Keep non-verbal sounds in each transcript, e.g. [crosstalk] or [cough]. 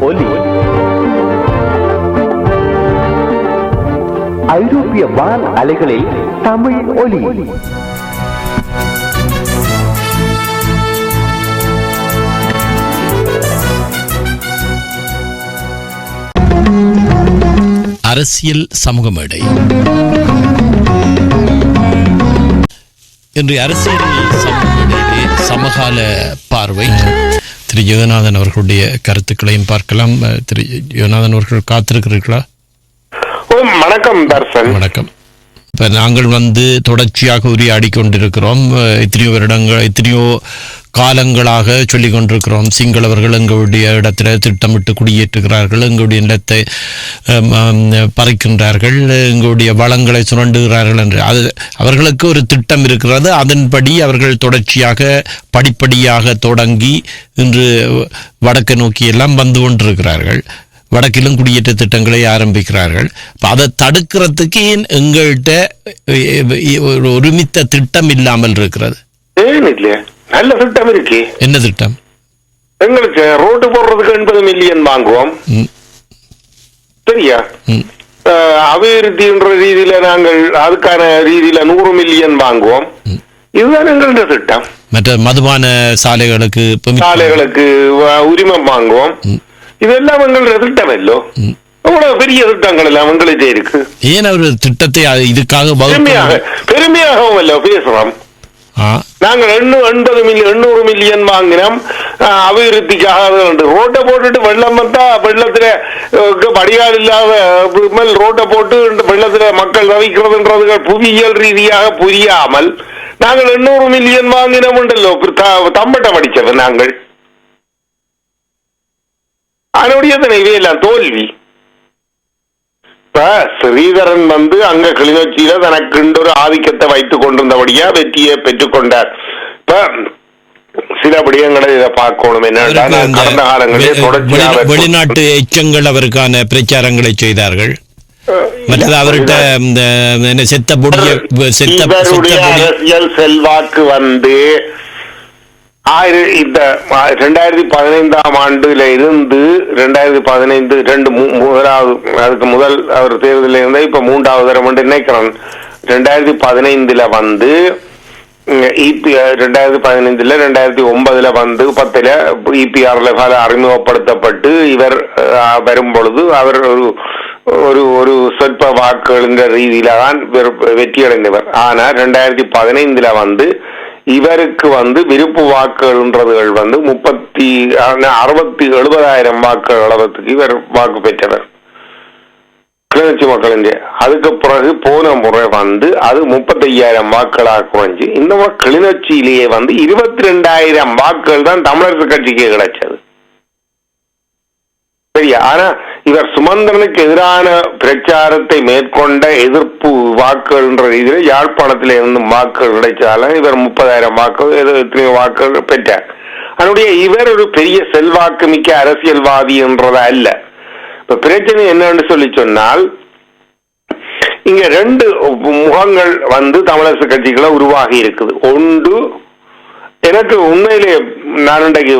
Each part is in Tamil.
ஒலி ஐரோப்பிய வான் அலைகளில் தமிழ் ஒலி. அரசியல் சமூக மேடை. இன்று அரசியல் சமூக மேடையிலே சமகால பார்வை. திரு ஜெகநாதன் அவர்களுடைய கருத்துக்களையும் பார்க்கலாம். திரு ஜெகநாதன் அவர்கள் காத்திருக்கிறீர்களா? வணக்கம் வணக்கம். இப்போ நாங்கள் வந்து தொடர்ச்சியாக உரையாடி கொண்டிருக்கிறோம் எத்தனையோ வருடங்கள் எத்தனையோ காலங்களாக சொல்லிக் கொண்டிருக்கிறோம் சிங்களவர்கள் எங்களுடைய இடத்துல திட்டமிட்டு குடியேற்றுகிறார்கள். எங்களுடைய நிலத்தை பறிக்கின்றார்கள். எங்களுடைய வளங்களை சுரண்டுகிறார்கள் என்று. அது அவர்களுக்கு ஒரு திட்டம் இருக்கிறது. அதன்படி அவர்கள் தொடர்ச்சியாக படிப்படியாக தொடங்கி இன்று வடக்கு நோக்கி எல்லாம் வந்து கொண்டிருக்கிறார்கள். வடக்கிலும் குடியேற்ற திட்டங்களை ஆரம்பிக்கிறார்கள். அதை தடுக்கிறதுக்கு ஏன் எங்கள்கிட்ட ஒரு ஒருமித்த திட்டம் இல்லாமல் இருக்கிறது? ஏன் இல்லையா நல்ல திட்டம் இருக்கு. என்ன திட்டம்? எங்களுக்கு ரோட்டு போடுறதுக்கு எண்பது மில்லியன் வாங்குவோம். சரியா? அபிவிருத்தின்ற ரீதியில நாங்கள் அதுக்கான ரீதியில நூறு மில்லியன் வாங்குவோம். இதுதான் எங்களுடைய திட்டம். மற்ற மதுபான சாலைகளுக்கு சாலைகளுக்கு உரிமம் வாங்குவோம். இதெல்லாம் எங்களுடைய திட்டம் இல்லோ? அவ்வளவு பெரிய திட்டங்கள் எல்லாம் எங்களுக்கு இருக்கு? ஏன் அவர் திட்டத்தை இதுக்காக பெருமையாக பெருமையாகவும் இல்ல பேசுறோம். நாங்கள் எண்ணூ எண்பது மில்லியன் எண்ணூறு மில்லியன் வாங்கினோம். அபிவிருத்திக்காக உண்டு. ரோட்டை போட்டுட்டு வெள்ளம் வந்தா வெள்ளத்துல வடிகால் இல்லாத மேல் ரோட்டை போட்டு வெள்ளத்துல மக்கள் தவிக்கிறதுன்றது புவியியல் ரீதியாக புரியாமல் நாங்கள் எண்ணூறு மில்லியன் வாங்கினோம் உண்டல்லோ. தம்பட்ட படிச்சவன் நாங்கள். அதனுடைய இவையெல்லாம் தோல்வி. இப்ப ஸ்ரீதரன் வந்து அங்க கிளிநொச்சியில தனக்கு ஒரு ஆதிக்கத்தை வைத்துக் கொண்டிருந்தபடியா வெற்றியை பெற்றுக் கொண்டார் இப்ப சில விடயங்களை இதை பார்க்கணும். என்னன்னா கடந்த வெ- தொடர்ச்சியாக வெளி- வெளிநாட்டு எச்சங்கள் அவருக்கான பிரச்சாரங்களை செய்தார்கள். மற்றது அவர்கிட்ட இந்த செத்த பொடிய செத்த அரசியல் செல்வாக்கு வந்து ஆயிரம் இந்த ரெண்டாயிரத்தி பதினைந்தாம் ஆண்டுல இருந்து ரெண்டாயிரத்தி பதினைந்து ரெண்டு முதலாவது அதுக்கு முதல் அவர் தேர்தலில் இருந்தால் இப்போ மூன்றாவது தரம் என்று நினைக்கிறேன் ரெண்டாயிரத்தி பதினைந்துல வந்து ரெண்டாயிரத்தி பதினைந்துல ரெண்டாயிரத்தி ஒன்பதுல வந்து பத்துல இபிஆர்ல பல அறிமுகப்படுத்தப்பட்டு இவர் அஹ், வரும் பொழுது அவர் ஒரு ஒரு ஒரு சொற்ப வாக்குகள் ரீதியில தான் வெற்றியடைந்தவர். வெற்றி ஆனா ரெண்டாயிரத்தி பதினைந்துல வந்து இவருக்கு வந்து விருப்பு வாக்குகள்ன்றதுகள் வந்து முப்பத்தி அறுபத்தி எழுபதாயிரம் வாக்குகள் அளவத்துக்கு இவர் வாக்கு பெற்றவர். கிளிநொச்சி மக்களின் அதுக்கு பிறகு போன முறை வந்து அது முப்பத்தையாயிரம் வாக்குகளாக குறைஞ்சு இந்த முறை கிளிநொச்சியிலேயே வந்து இருபத்தி ரெண்டாயிரம் வாக்குகள் தான் தமிழரசு கட்சிக்கு கிடைச்சது. சரியா? ஆனா இவர் சுமந்திரனுக்கு எதிரான பிரச்சாரத்தை மேற்கொண்ட எதிர்ப்பு வாக்குகள்ன்ற ரீதியில் யாழ்ப்பாணத்தில் இருந்து வாக்குகள் கிடைச்சாலும் இவர் முப்பதாயிரம் வாக்குகள் ஏதோ எத்தனையோ வாக்குகள் பெற்றார். அதனுடைய இவர் ஒரு பெரிய செல்வாக்கு மிக்க அரசியல்வாதி என்றதா அல்ல. இப்ப பிரச்சனை என்னன்னு சொல்லி சொன்னால் இங்க ரெண்டு முகங்கள் வந்து தமிழரசு கட்சிகளை உருவாகி இருக்குது. ஒன்று எனக்கு உண்மையிலே நான் இன்றைக்கு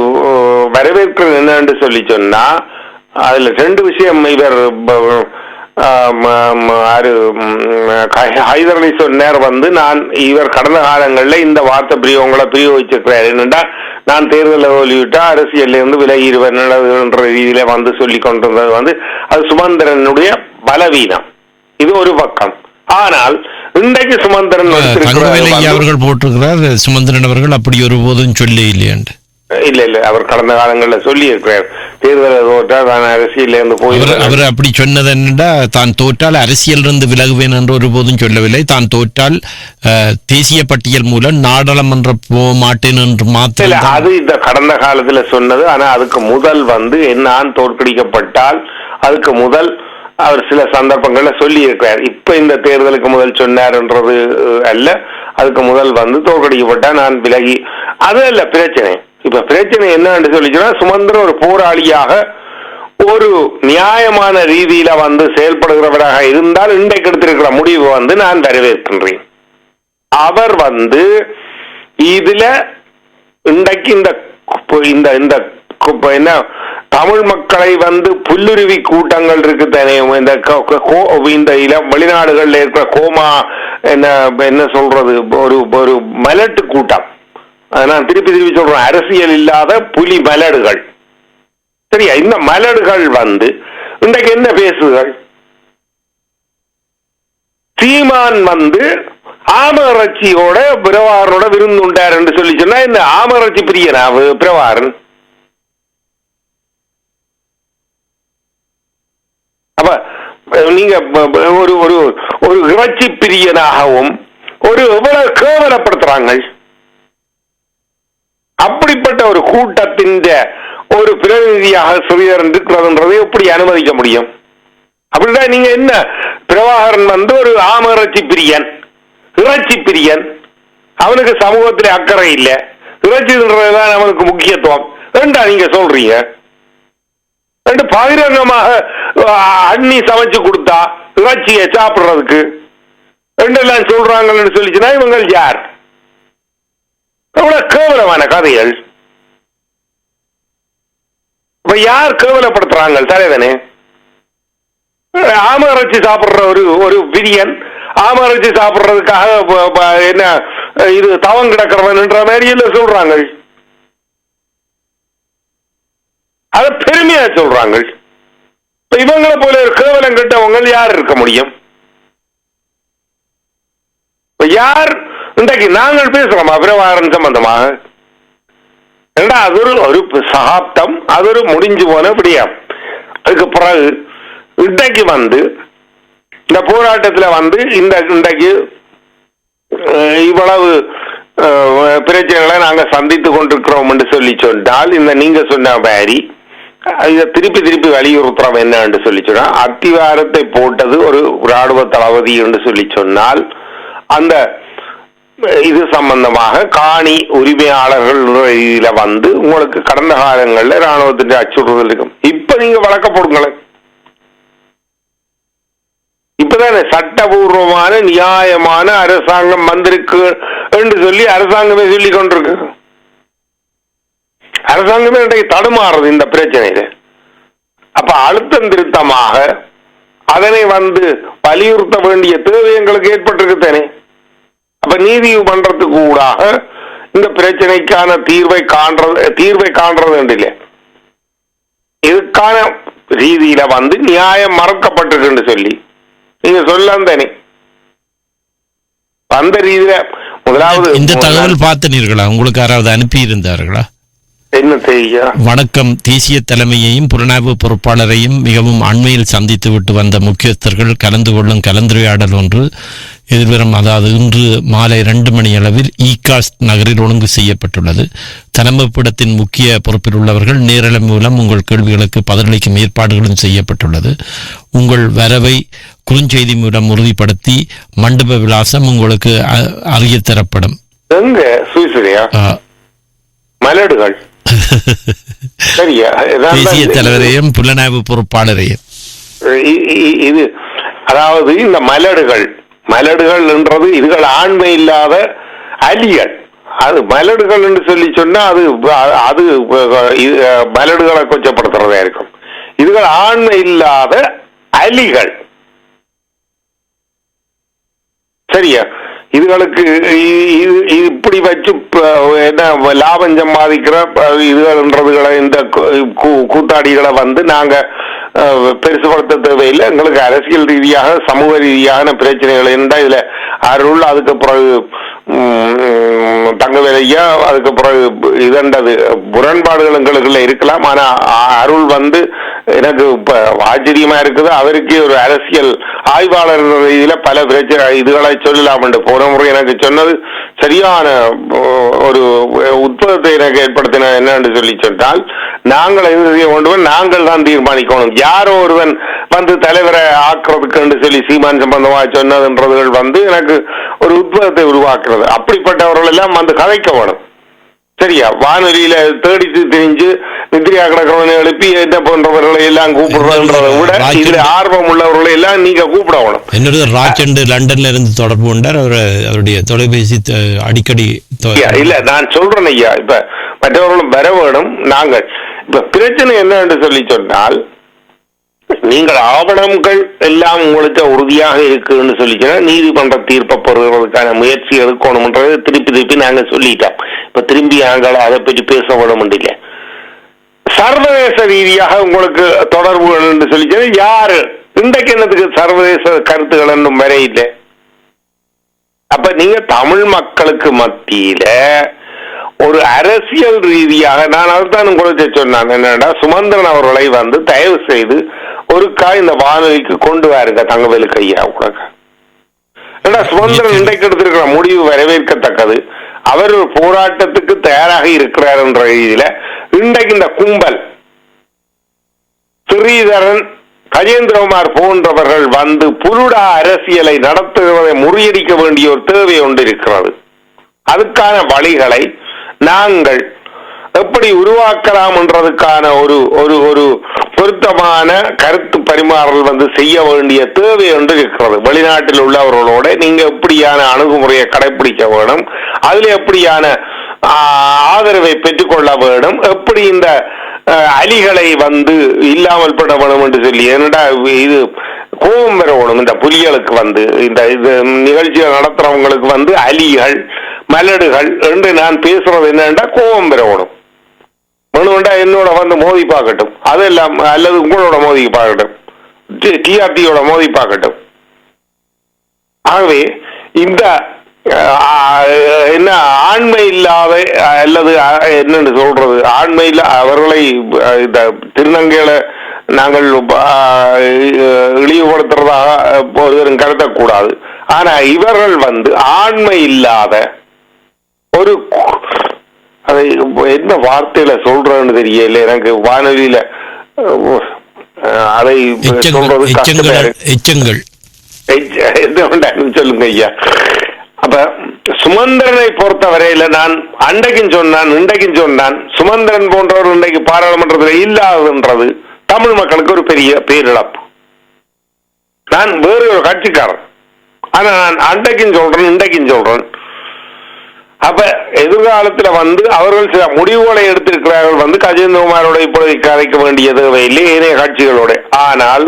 வரவேற்கிறது என்னன்னு சொல்லி சொன்னா அதுல ரெண்டு விஷயம் இவர் ப- ஆஹ், ம- ம- ஆரு, ம், ஹை- ஹைதர் அலி சொன்னார் வந்து நான் இவர் கடந்த காலங்களில் இந்த வார்த்தை பிரயோகங்களை பிரயோகிச்சிருக்கிறார் என்னண்டா நான் தேர்தலில் தோல்விவிட்டா அரசியல்ல இருந்து விலகிடுவேன் என்ற ரீதியில வந்து சொல்லி கொண்டிருந்தது வந்து அது சுமந்திரனுடைய பலவீனம். இது ஒரு பக்கம். ஆனால் இன்றைக்கு சுமந்திரன் அவர்கள் போட்டிருக்கிறார் சுமந்திரன் அவர்கள் அப்படி ஒருபோதும் சொல்லி இல்லையாண்டு இல்ல இல்ல அவர் கடந்த காலங்களில் சொல்லி இருக்கிறார் தேர்தலை தோற்றா தான் அரசியல்ல இருந்து போய் அவர் அப்படி சொன்னது என்னடா தான் தோற்றால் அரசியல் இருந்து விலகுவேன் என்று ஒருபோதும் சொல்லவில்லை. தான் தோற்றால் தேசிய பட்டியல் மூலம் நாடாளுமன்ற போக மாட்டேன் என்று இல்ல மாத்திரம் அது இந்த கடந்த காலத்துல சொன்னது. ஆனா அதுக்கு முதல் வந்து நான் தோற்கடிக்கப்பட்டால் அதுக்கு முதல் அவர் சில சந்தர்ப்பங்கள்ல சொல்லி இருக்கிறார் இப்ப இந்த தேர்தலுக்கு முதல் சொன்னார்ன்றது அல்ல. அதுக்கு முதல் வந்து தோற்கடிக்கப்பட்டா நான் விலகி அது அல்ல பிரச்சனை. இப்ப பிரச்சனை என்னன்னு சொல்லிச்சுன்னா சுமந்திரன் ஒரு போராளியாக ஒரு நியாயமான ரீதியில வந்து செயல்படுகிறவராக இருந்தால் இன்றைக்கு எடுத்திருக்கிற முடிவு வந்து நான் வரவேற்கின்றேன். அவர் வந்து இதுல இன்றைக்கு இந்த இந்த இந்த என்ன தமிழ் மக்களை வந்து புல்லுருவி கூட்டங்கள் இருக்கு தானே இந்த கோ- இந்த வெளிநாடுகளில் இருக்கிற கோமா என்ன என்ன சொல்றது ஒரு ஒரு மலட்டு கூட்டம். நான் திருப்பி திருப்பி சொல்றேன். அரசியல் இல்லாத புலி மலடுகள். சரியா? இந்த மலடுகள் வந்து இன்றைக்கு என்ன பேசுகள்? சீமான் வந்து ஆமரட்சியோட பிரவாரனோட விருந்து உண்டார் என்று சொல்லி சொன்னா இந்த ஆமரட்சி பிரியனா பிரவாரன் அப்ப நீங்க ஒரு ஒரு ஒரு இறைச்சி பிரியனாகவும் ஒரு எவ்வளவு கேவலப்படுத்துறாங்க? அப்படிப்பட்ட ஒரு கூட்டத்தின் ஒரு பிரதிநிதியாக ஸ்ரீதரன் இருக்கிறதுன்றதை எப்படி அனுமதிக்க முடியும்? அப்படின்னா நீங்க என்ன? பிரபாகரன் வந்து ஒரு ஆம இறைச்சி பிரியன் இறைச்சி பிரியன். அவனுக்கு சமூகத்தில் அக்கறை இல்லை. இறைச்சின்றதுதான் அவனுக்கு முக்கியத்துவம். ரெண்டா நீங்க சொல்றீங்க? ரெண்டு பகிரங்கமாக அண்ணி சமைச்சு கொடுத்தா இறைச்சியை சாப்பிடுறதுக்கு. ரெண்டெல்லாம் சொல்றாங்கன்னு சொல்லிச்சுன்னா இவங்க யார்? எவ்வளவு கேவலமான கதைகள்? இப்ப யார் கேவலப்படுத்துறாங்க? தலைவனே. ஆம இறைச்சி சாப்பிடுற ஒரு ஒரு விரியன் ஆம இறைச்சி சாப்பிடுறதுக்காக என்ன இது தவம் கிடக்கிறவன்ன்ற மாதிரி இல்ல சொல்றாங்க. அது பெருமையா சொல்றாங்க. இப்ப இவங்களை போல ஒரு கேவலம் கெட்டவங்க யார் இருக்க முடியும்? யார் இன்றைக்கு நாங்கள் பேசுறோம் அபிரவாரன் சம்பந்தமாக ஏண்டா அது ஒரு ஒரு சகாப்தம் அது ஒரு முடிஞ்சு போன விடியம் அதுக்கு பிறகு இன்றைக்கு வந்து இந்த போராட்டத்தில் வந்து இந்த இன்றைக்கு இவ்வளவு பிரச்சனைகளை நாங்கள் சந்தித்து கொண்டிருக்கிறோம் என்று சொல்லி சொன்னால் இந்த நீங்க சொன்ன மாதிரி இதை திருப்பி திருப்பி வலியுறுத்துறோம் என்ன என்று சொல்லி சொன்னால் அத்திவாரத்தை போட்டது ஒரு ராணுவ தளபதி என்று சொல்லி சொன்னால் அந்த இது சம்பந்தமாக காணி உரிமையாளர்கள் வந்து உங்களுக்கு கடந்த காலங்களில் ராணுவத்தின் அச்சுறுத்தல் இருக்கும். இப்ப நீங்க வழக்க போடுங்களேன். இப்பதானே சட்டபூர்வமான நியாயமான அரசாங்கம் வந்திருக்கு என்று சொல்லி அரசாங்கமே சொல்லி கொண்டிருக்கு. அரசாங்கமே இன்றைக்கு தடுமாறுது இந்த பிரச்சனையில. அப்ப அழுத்தம் திருத்தமாக அதனை வந்து வலியுறுத்த வேண்டிய தேவை எங்களுக்கு ஏற்பட்டிருக்கு தானே அப்ப நீதிமன்றத்துக்கு ஊடாக இந்த பிரச்சனைக்கான தீர்வை காண்றது தீர்வை காண்றது இதுக்கான ரீதியில வந்து நியாயம் மறக்கப்பட்டிருக்குன்னு சொல்லி நீங்க சொல்லலாம் தானே அந்த ரீதியில முதலாவது இந்த தகவல் பார்த்தனீர்களா? உங்களுக்கு யாராவது அனுப்பி இருந்தார்களா என்ன செய்ய? வணக்கம். தேசிய தலைமையையும் புலனாய்வு பொறுப்பாளரையும் மிகவும் அண்மையில் சந்தித்து விட்டு வந்த முக்கியஸ்தர்கள் கலந்து கொள்ளும் கலந்துரையாடல் ஒன்று எதிர்வரும் அதாவது இன்று மாலை இரண்டு மணி அளவில் ஈகாஸ் நகரில் ஒழுங்கு செய்யப்பட்டுள்ளது. தலைமைப்பிடத்தின் முக்கிய பொறுப்பில் உள்ளவர்கள் நேரலை மூலம் உங்கள் கேள்விகளுக்கு பதிலளிக்கும் ஏற்பாடுகளும் செய்யப்பட்டுள்ளது. உங்கள் வரவை குறுஞ்செய்தி மூலம் உறுதிப்படுத்தி மண்டப விலாசம் உங்களுக்கு அ- அறியத் தரப்படும். மலடுகள். [laughs] தேசிய தலைவரையும் புலனாய்வு பொறுப்பாளரையும். இது அதாவது இந்த மலடுகள் மலடுகள் என்றது இதுகள் ஆண்மை இல்லாத அலிகள் அது மலடுகள் என்று சொல்லி சொன்னா அது அது மலடுகளை கொச்சப்படுத்துறதா இருக்கும். இதுகள் ஆண்மை இல்லாத அலிகள். சரியா? இதுகளுக்கு இது இப்படி வச்சு என்ன லாபம் சம்பாதிக்கிற இதுகள்ன்றதுகளை இந்த கூ- கூத்தாடிகளை வந்து நாங்கள் பெருசுபடுத்த தேவையில்லை. எங்களுக்கு அரசியல் ரீதியாக சமூக ரீதியான பிரச்சனைகள் இருந்தால் இதில் அருள் அதுக்கு பிறகு தங்க தங்கவேலையா அதுக்கு பிறகு இதண்டது முரண்பாடுகள் எங்களுக்குள்ள இருக்கலாம். ஆனால் அருள் வந்து எனக்கு ஆச்சரியமா இருக்குது. அவருக்கு ஒரு அரசியல் ஆய்வாளர் ரீதியில பல பிரச்சனை இதுகளை சொல்லலாம் என்று போன முறை எனக்கு சொன்னது. சரியான ஒரு உத்பவத்தை எனக்கு ஏற்படுத்தின என்னன்னு சொல்லி சொன்னால் நாங்கள் எந்த செய்ய வேண்டும் நாங்கள் தான் தீர்மானிக்கணும். யாரோ ஒருவன் வந்து தலைவரை ஆக்குறதுக்கு என்று சொல்லி சீமான் சம்பந்தமாக சொன்னதுன்றதுகள் வந்து எனக்கு ஒரு உத்பவத்தை உருவாக்குறது அப்படிப்பட்டவர்கள் எல்லாம் வந்து கதைக்க வேணும். சரியா? வானொலியில தேடித்து திரிஞ்சு நித்ரியா கிடக்கிறவனை எழுப்பி என்ன போன்றவர்களை எல்லாம் கூப்பிடுறதுன்றதை விட இதுல ஆர்வம் உள்ளவர்களை எல்லாம் நீங்க கூப்பிட வேணும் என்னோட ராஜ்சண்ட் லண்டன்ல இருந்து தொடர்பு கொண்டார். அவர் அவருடைய தொலைபேசி அடிக்கடி இல்ல நான் சொல்றேன் ஐயா. இப்ப மற்றவர்களும் வர வேணும். நாங்கள் இப்ப பிரச்சனை என்ன என்று சொல்லி சொன்னால் நீங்கள் ஆவணங்கள் எல்லாம் உங்களுக்கு உறுதியாக இருக்குன்னு சொல்லிச்சுன்னா நீதிமன்ற தீர்ப்பை பெறுகிறதுக்கான முயற்சி எடுக்கணும்ன்றது திருப்பி திருப்பி நாங்க சொல்லிட்டோம். இப்ப திரும்பி நாங்கள் அதை பற்றி பேச வேணும் இல்லை. சர்வதேச ரீதியாக உங்களுக்கு தொடர்புகள் என்று சொல்லிச்சுன்னா யாரு? இன்றைக்கு என்னத்துக்கு சர்வதேச கருத்துக்கள் என்னும் வரை இல்லை அப்ப நீங்க தமிழ் மக்களுக்கு மத்தியில ஒரு அரசியல் ரீதியாக நான் அதுதான் உங்களுக்கு சொன்னேன். என்னடா சுமந்திரன் அவர்களை வந்து தயவு செய்து ஒருக்கா இந்த வானொலிக்கு கொண்டு வாருங்க தங்கவேலுக்கு ஐயா உனக்கு. ஏன்னா சுமந்திரன் இன்றைக்கு எடுத்திருக்கிற முடிவு வரவேற்கத்தக்கது. அவர் ஒரு போராட்டத்துக்கு தயாராக இருக்கிறார் என்ற ரீதியில இன்றைக்கு இந்த கும்பல். ஸ்ரீதரன் கஜேந்திரகுமார் போன்றவர்கள் வந்து புருடா அரசியலை நடத்துவதை முறியடிக்க வேண்டிய ஒரு தேவை ஒன்று இருக்கிறது. அதுக்கான வழிகளை நாங்கள் எப்படி உருவாக்கலாம் என்றதுக்கான ஒரு ஒரு ஒரு பொருத்தமான கருத்து பரிமாறல் வந்து செய்ய வேண்டிய தேவை ஒன்று இருக்கிறது. வெளிநாட்டில் உள்ளவர்களோட நீங்க எப்படியான அணுகுமுறையை கடைபிடிக்க வேணும் அதுல எப்படியான ஆதரவை பெற்றுக்கொள்ள வேணும் எப்படி இந்த அலிகளை வந்து இல்லாமல் பட வேணும் என்று சொல்லி என்னடா இது கோபம் வரணும். இந்த புலிகளுக்கு வந்து இந்த இது நிகழ்ச்சியை நடத்துறவங்களுக்கு வந்து அலிகள் மலடுகள் என்று நான் பேசுறது என்னன்னா கோபம் வரணும். வேணுமெண்டா என்னோட வந்து மோதி பார்க்கட்டும். அதெல்லாம் அல்லது உங்களோட மோதி பார்க்கட்டும். டிஆர்டியோட மோதி பார்க்கட்டும். ஆகவே இந்த என்ன ஆண்மை இல்லாத அல்லது என்னன்னு சொல்றது? ஆண்மை இல்ல அவர்களை இந்த திருநங்கையில நாங்கள் இழிவுபடுத்துறதாக ஒருவரும் கருதக்கூடாது. ஆனா இவர்கள் வந்து ஆண்மை இல்லாத ஒரு அதை என்ன வார்த்தையில சொல்றேன்னு தெரியல எனக்கு வானொலியில அதை சொல்றது சொல்லுங்க ஐயா. அப்ப சுமந்திரனை பொறுத்தவரையில நான் அண்டைக்கும் சொன்னான் இண்டைக்கும் சொன்னான். சுமந்திரன் போன்றவர் இன்றைக்கு பாராளுமன்றத்தில் இல்லாதன்றது தமிழ் மக்களுக்கு ஒரு பெரிய பேரிழப்பு. நான் வேறு ஒரு கட்சிக்காரன். ஆனா நான் அண்டைக்கும் சொல்றேன் இண்டைக்கும் சொல்றேன். அப்ப எதிர்காலத்துல வந்து அவர்கள் சில முடிவுகளை எடுத்திருக்கிறார்கள் வந்து கஜேந்திரகுமாரோட இப்பொழுது கதைக்க வேண்டிய தேவையில்லை ஏனைய கட்சிகளோட. ஆனால்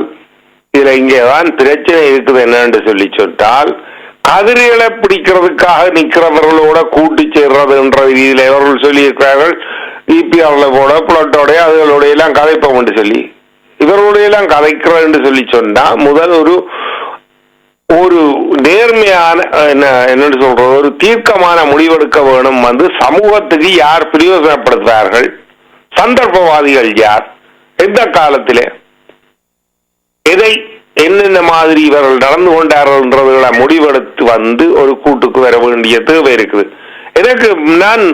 இதுல இங்கேதான் பிரச்சனை இருக்குது என்னன்னு சொல்லி சொன்னால் கதிர்களை பிடிக்கிறதுக்காக நிற்கிறவர்களோட கூட்டு சேர்றதுன்ற என்ற அவர்கள் இவர்கள் சொல்லியிருக்கிறார்கள். இபிஆர்ல போட புலட்டோட அதுகளோட எல்லாம் கதைப்போம் என்று சொல்லி. இவர்களுடைய எல்லாம் கதைக்கிறேன்னு சொல்லி சொன்னா முதல் ஒரு ஒரு நேர்மையான என்ன என்னன்னு சொல்றது ஒரு தீர்க்கமான முடிவெடுக்க வேணும் வந்து சமூகத்துக்கு யார் பிரயோசனப்படுத்துகிறார்கள்? சந்தர்ப்பவாதிகள் யார்? எந்த காலத்திலே? எதை என்னென்ன மாதிரி இவர்கள் நடந்து கொண்டார்கள்ன்றவர்களை முடிவெடுத்து வந்து ஒரு கூட்டுக்கு வர வேண்டிய தேவை இருக்குது. எனக்கு நான்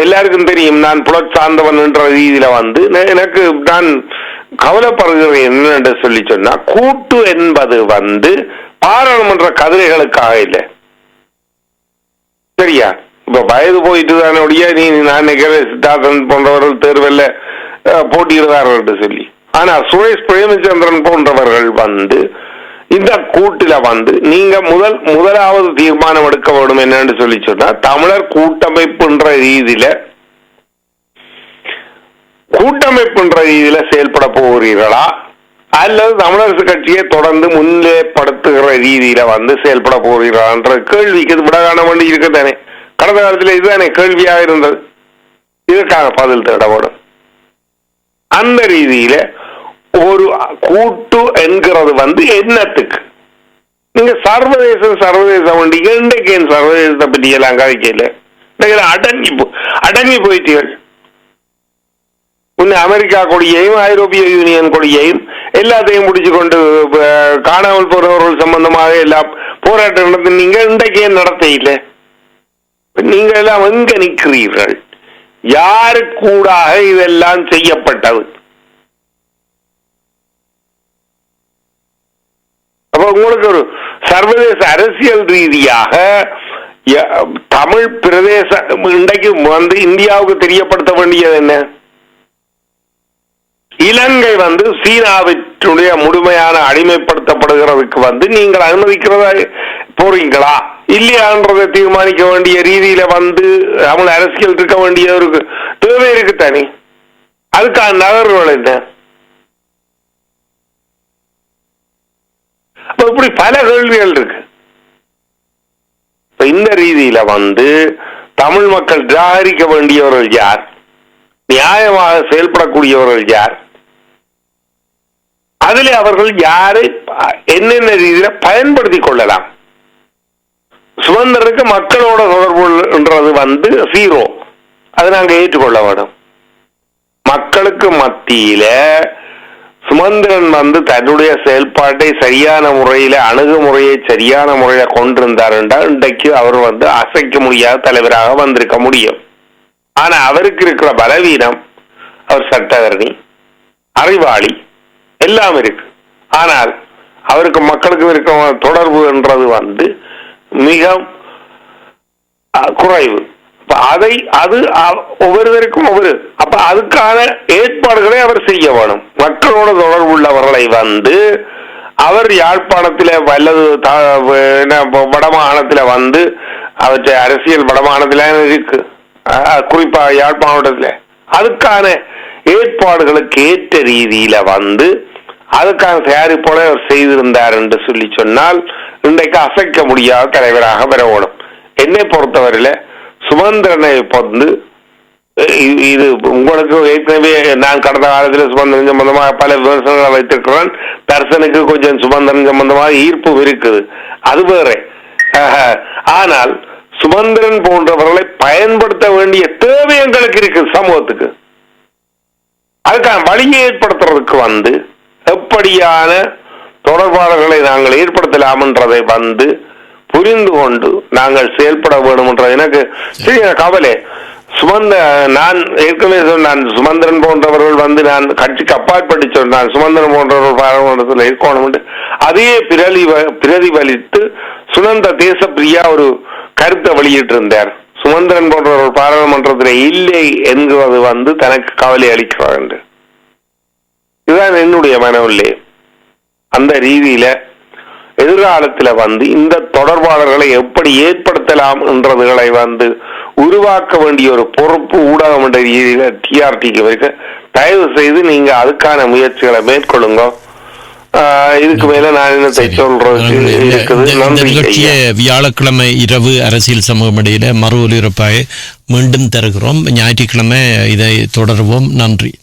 எல்லாருக்கும் தெரியும் நான் புலச் சார்ந்தவன் என்ற ரீதியில வந்து எனக்கு நான் கவலைப்படுகிறேன் என்னென்று சொல்லி சொன்னா கூட்டு என்பது வந்து பாராளுமன்ற கதிரைகளுக்காக இல்லை. சரியா? இப்ப வயது போயிட்டு தானே நீ நான் நினைக்கிறேன் சித்தார்த்தன் போன்றவர்கள் தேர்வில் அஹ், போட்டியிடுவார்கள் என்று சொல்லி. ஆனா சுரேஷ் பிரேமச்சந்திரன் போன்றவர்கள் வந்து இந்த கூட்டில வந்து நீங்க முதல் முதலாவது தீர்மானம் எடுக்க வேண்டும் என்னன்னு சொல்லி சொன்னா தமிழர் கூட்டமைப்புன்ற ரீதியில கூட்டமைப்புன்ற ரீதியில செயல்பட போகிறீர்களா? அல்லது தமிழரசு கட்சியை தொடர்ந்து முன்னிலைப்படுத்துகிற ரீதியில வந்து செயல்பட போகிறீர்களான்ற கேள்விக்கு இது விட காண வேண்டி இருக்கு தானே. கடந்த காலத்துல இதுதானே கேள்வியாக இருந்தது. இதற்கான பதில் தேடப்படும் அந்த ரீதியில ஒரு கூட்டு என்கிறது வந்து என்னத்துக்கு நீங்க சர்வதேசம் சர்வதேசம் வண்டிங்க இன்றைக்கு என் சர்வதேசத்தை பற்றி எல்லாம் கதைக்கல இன்னைக்கு அடங்கி அடங்கி போயிட்டீர்கள். முன்ன அமெரிக்கா கொடியையும் ஐரோப்பிய யூனியன் கொடியையும் எல்லாத்தையும் முடிச்சு கொண்டு காணாமல் போறவர்கள் சம்பந்தமாக எல்லாம் போராட்டம் நடத்தி நீங்க இன்றைக்கு ஏன் நடத்த இல்லை நீங்க எல்லாம் எங்க நிற்கிறீர்கள்? யாருக்கூடாக இதெல்லாம் செய்யப்பட்டது? உங்களுக்கு ஒரு சர்வதேச அரசியல் ரீதியாக தமிழ் பிரதேச இன்றைக்கு வந்து இந்தியாவுக்கு தெரியப்படுத்த வேண்டியது என்ன? இலங்கை வந்து சீனாவினுடைய முழுமையான அடிமைப்படுத்தப்படுகிறதுக்கு வந்து நீங்கள் அனுமதிக்கிறதா போறீங்களா? இல்லையான்றதை தீர்மானிக்க வேண்டிய ரீதியில வந்து தமிழ் அரசியல் இருக்க வேண்டிய ஒரு தேவை இருக்கு தனி. அதுக்கான நகர்வுகள் என்ன? அப்ப இப்படி பல கேள்விகள் இருக்கு. இந்த ரீதியில வந்து தமிழ் மக்கள் நிராகரிக்க வேண்டியவர்கள் யார்? நியாயமாக செயல்படக்கூடியவர்கள் யார்? அதில் அவர்கள் யாரை என்னென்ன ரீதியில பயன்படுத்தி கொள்ளலாம்? சுதந்திரருக்கு மக்களோட தொடர்புன்றது வந்து சீரோ அதை நாங்க ஏற்றுக்கொள்ள வேண்டும். மக்களுக்கு மத்தியில சுமந்திரன் வந்து தன்னுடைய செயல்பாட்டை சரியான முறையில அணுகுமுறையை சரியான முறையில கொண்டிருந்தார் என்றால் இன்றைக்கு அவர் வந்து அசைக்க முடியாத தலைவராக வந்திருக்க முடியும். ஆனா அவருக்கு இருக்கிற பலவீனம் அவர் சட்டத்தரணி அறிவாளி எல்லாம் இருக்கு. ஆனால் அவருக்கு மக்களுக்கு இருக்கிற தொடர்பு என்றது வந்து மிக குறைவு. அப்ப அதை அது ஒவ்வொருவருக்கும் ஒவ்வொரு. அப்ப அதுக்கான ஏற்பாடுகளை அவர் செய்ய வேணும். மக்களோட தொடர்புள்ளவர்களை வந்து அவர் யாழ்ப்பாணத்தில வல்லது த- வடமாகாணத்தில வந்து அவற்றை அரசியல் வடமாகாணத்தில இருக்கு. அஹ், குறிப்பா யாழ் அதுக்கான ஏற்பாடுகளுக்கு ஏற்ற ரீதியில வந்து அதுக்கான தயாரிப்போட அவர் செய்திருந்தார் என்று சொல்லி சொன்னால் இன்றைக்கு அசைக்க முடியாத தலைவராக வரணும் என்னை பொறுத்தவரையில சுமந்திரனை வந்து இது உங்களுக்கு ஏற்கனவே நான் கடந்த காலத்தில் சுமந்திரன் சம்பந்தமாக பல விமர்சனங்களை வைத்திருக்கிறேன். தர்சனுக்கு கொஞ்சம் சுமந்திரன் சம்பந்தமாக ஈர்ப்பு இருக்குது. அது வேற. ஆனால் சுமந்திரன் போன்றவர்களை பயன்படுத்த வேண்டிய தேவை எங்களுக்கு இருக்கு சமூகத்துக்கு. அதுக்கான வழியை ஏற்படுத்துறதுக்கு வந்து எப்படியான தொடர்பாளர்களை நாங்கள் ஏற்படுத்தலாம்ன்றதை வந்து புரிந்து கொண்டு நாங்கள் செயல்பட வேண்டும் என்ற எனக்கு சிறிய கவலை. சுமந்த நான் ஏற்கனவே சொன்னான் சுமந்திரன் போன்றவர்கள் வந்து நான் கட்சிக்கு அப்பாற்பட்டு சொன்னான் சுமந்திரன் போன்றவர்கள் பாராளுமன்றத்தில் இருக்கணும் என்று அதையே பிரதிப பிரதிபலித்து சுனந்த தேசப்பிரியா ஒரு கருத்தை வெளியிட்டிருந்தார். சுமந்திரன் போன்றவர்கள் பாராளுமன்றத்தில் இல்லை என்கிறது வந்து தனக்கு கவலை அளிக்கிறார் என்று. இதுதான் என்னுடைய மனவில்லை அந்த ரீதியில எதிர்காலத்துல வந்து இந்த தொடர்பாளர்களை எப்படி ஏற்படுத்தலாம் என்றதுகளை வந்து உருவாக்க வேண்டிய ஒரு பொறுப்பு ஊடகம் என்ற ரீதியில டிஆர்டிக்கு வைக்க தயவு செய்து நீங்க அதுக்கான முயற்சிகளை மேற்கொள்ளுங்க. இதுக்கு மேல நான் என்னத்தை சொல்றதுக்கு இந்த- இருக்குது? நன்றி. வியாழக்கிழமை இரவு அரசியல் சமூகம் இடையில மறு ஒலிபரப்பாக மீண்டும் தருகிறோம். ஞாயிற்றுக்கிழமை இதை தொடருவோம். நன்றி.